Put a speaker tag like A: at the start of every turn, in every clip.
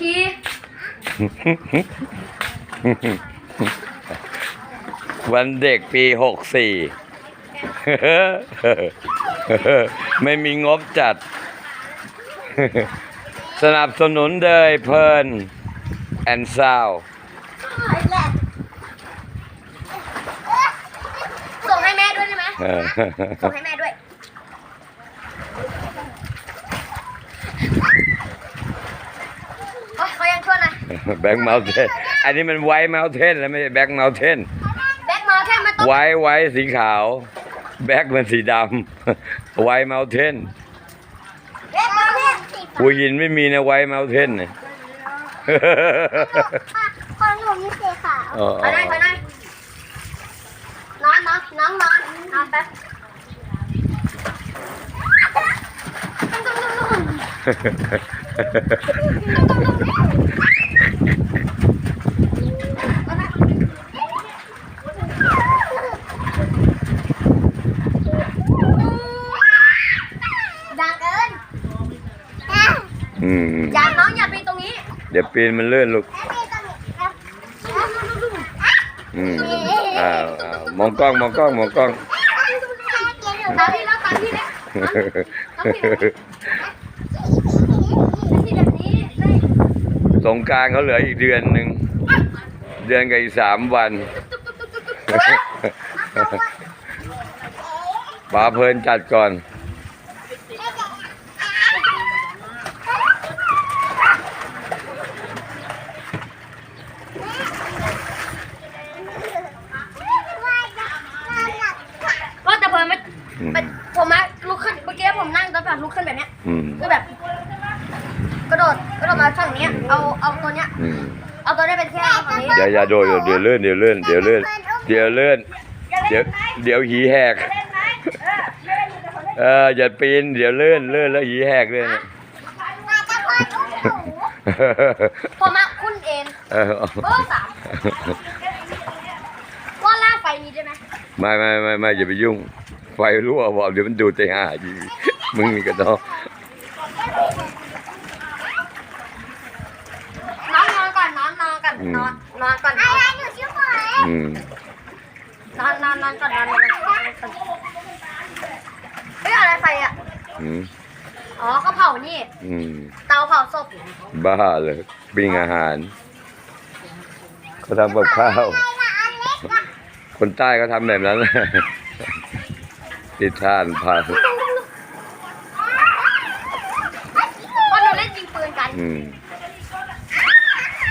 A: อาจจะชี้
B: วันเด็กปีหกสี่ไม่มีงบจัด สนับสนุนโดยเพลินแอนซาว
A: ส่งให้แม่ด้วยได้ไหมส่งให้แม่ด้วยโอ๊ยเขายังช่วยหน่อย
B: แบ็กเมลเทนอันนี้มันไวท์เมลเทนแล้วไม่ใช่แบ็กเมลเทน
A: แบ็คมาแค่มาต้น
B: ไวท์ไวท์สีขาว แบ็กมันสีดำไวท์เมลเทน
A: แบ็คมาแค่
B: หัวหินไม่มีนะไวท์เมลเทนเนี่ย
C: ของหนูมีสีขาว
B: อ๋อ
A: ถอยหน่อยถอยหน่อยนอนนอนน้องนอนนอนแป๊บ
C: ดังเกิน
B: อืม
A: อย่าน้องอย่าไปตรงนี้
B: เดี๋ยวปีนมันเลื่อนลูก
C: แล้วมีตรงนี้ครับ
B: อืมอ้าวอ้าวมองกล้องมองกล้องมองกล้อง
A: ตามพี่แล้วตามพี่แล้วที่แบบนี้ได้
B: สงกรารเขาเหลืออีกเดือนหนึ่ง เดือนกับอีกสามวันป๋าเพลินจัดก่อน
A: ว่าแต่เพิ่นไม่
B: อืม
A: เป็นผมอะลุกขึ้นเมื่อกี้ผมนั่งแล้วแบบลุกขึ้นแบบเนี้ย
B: อืม
A: คือแบบ กระโดดกระโดดมาฝั่งเนี้ยเอาเอาตัวเนี้ย
B: อืม
A: เอาตัวเนี้ยเป็นแค่ฝั่งนี้
B: อย่าอย่าโดดเดี๋ยวเลื่อนเดี๋ยวเลื่อนเดี๋ยวเลื่อนเดี๋ยวเลื่อนเดี๋ยวเดี๋ยวหีแหกเอออย่าปีนเดี๋ยวเลื่อนเลื่อนแล้วหีแหกเลยนะ
A: ผมอะคุณเอง
B: เออ
A: เบอร์สามว่าล่ากไฟนี้ได้ไหม
B: ไม่ไม่ไม่ไม่อย่าไปยุ่ง ไฟรั่วบอกเดี๋ยวมันดูดใจห่าจีมึงนี่ก็ต้อง
A: น้องนอนก่อน นอนนอนก่อนนอนนอนก่อนนอน
C: หนูชื่อหมวย
B: อืม
A: นอนนอนนอนก่อนนอนนอนนอนก่อนเฮ้ยอะไรไฟอะ
B: อืม
A: อ๋อเขาเผานี่
B: อืม
A: เตาเผาศพ
B: บ้าเลยปิ้งอาหารเขาทำกับข้าว คนใต้เขาทำแบบนั้นติดท่านพา
A: เพราะหนูเล่นยิงปืนกัน
B: อืม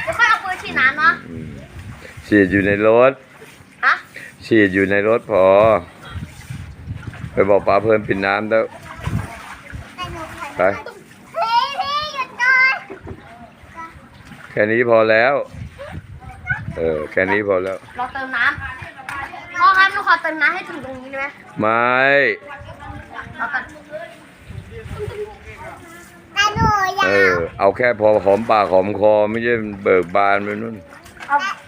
A: เดี๋ยวค่อยเอาปืนฉีดน้ำเนาะ
B: อืม ฉีดอยู่ในรถ
A: ฮะ
B: ฉีดอยู่ในรถพอ ไปบอกป้าเพิ่มปิดน้ำแล้ว ไป
C: พี่พี่หยุดก่อน
B: แค่นี้พอแล้ว เออ แค่นี้พอแล้ว
A: เราเติมน้ำพ่อครับหนูขอเติมน้ำให้ถึงตรงนี้ได้ไหม
B: ไม่
A: เรากัน
C: แต่หนูอยา
B: เอกอ เอาแค่พอหอมปากหอมคอไม่ใช่เบิกบานไปนู่น
A: เอาเอาเอาเอาคอ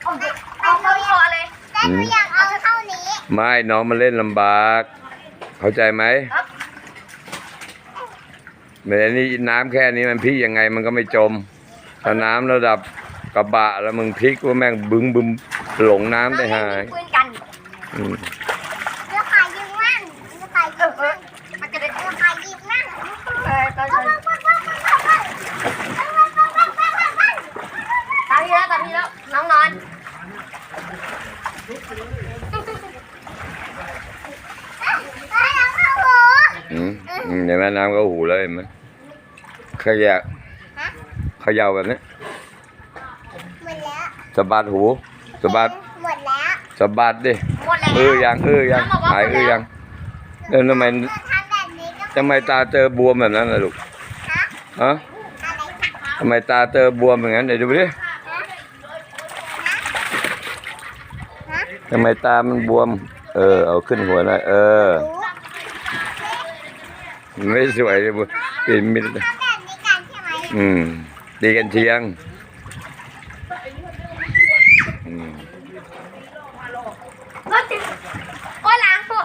A: เลย
C: แต่หนูอยากเอาเท่านี้
B: ไม่น้องมันเล่นลำบาก เข้าใจไหม
A: ครับ
B: เหมือนนี่น้ำแค่นี้มันพลิกยังไงมันก็ไม่จมถ้าน้ำระดับกระบะแล้วมึงพลิกว่าแม่งบึ้งบึมหลงน้ำไปหาย
A: ปืนกัน
B: อืม
C: หนูขายยิงมั่งหนูขาย
A: เอ
C: ยิ
A: องเอ
C: มั่
A: องมันจะได้
C: หนูขายยิงมั่ง
A: เออตอน
C: เอา
A: นี้
C: ไปไปไปไปไปไปไป
A: ตามพี่แล้วตามพี่แล้วน้องนอน
C: ไปแล้วเข้าหู
B: อืมอืมเห็นไหมน้ำก็หูแล้วเห็นไหมขยะ
C: ฮะ
B: เขย่าแบบนี้
C: หมดแล้ว
B: สะบัดหูสะบัด
C: หมดแล้ว
B: สะบัดดิ
A: หมดแล้ว
B: เออยังเออยัง
A: น้องบอกว่า
B: หาย
A: หมด
B: เอ
A: แล้ว
B: อยังเออทำไม
C: หนูทำแบบนี้ก็
B: ทำไมตาเจอบวมแบบนั้นล่ะลูก
C: ฮะ
B: ฮะ
C: อะไรคะ
B: ทำไมตาเจอบวมอย่างนั้นเดี๋ยวดูดิ
C: ฮะ
B: ทำไมตามันบวม เออ เอาขึ้นหัวหน่อยเออ
C: หนู
B: มันไม่สวยเลยบุปีนมิด
C: ทำแบบนี้กันใช่ไหม
B: อืมดีกันเชียงอืม
A: ก็จิโอ้ยล้างตัว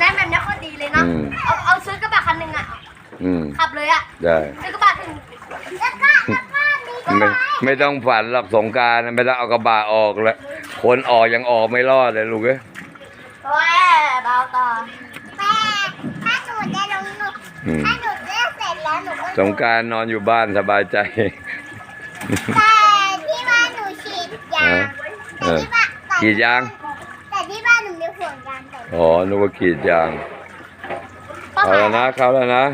A: น้ำแบบนี้โคตรดีเลยเนาะ เอาเอา
B: อืม
A: ขับเลยอะ
B: ได้
A: แล้วก็บาถึง
B: ไม่ไม่ต้องฝันหรอกสงกรารไม่ต้องเอากระบะออกแล้วคนออกยังออกไม่รอดเลยลูกเอ้ย
A: โอ้ยเบาต่อ
C: แม่ถ้าหนูจะลงหนู
B: อืม
C: ถ้าหนูเลือกเสร็จแล้วหนูก็
B: สงกรารนอนอยู่บ้านสบายใจ
C: แต่ที่บ้านหนูฉีดยาง
B: เอ
C: แต่
B: อ
C: ที่บ้านแต่
B: กรีดยาง
C: แต่ที่บ้านหนูมีห่วงยางแต่
B: อ๋อนึกว่ากรีดยาง
A: พ่อ
B: เข้า
A: ขาย
B: แล้วนะเข้าแล้วนะ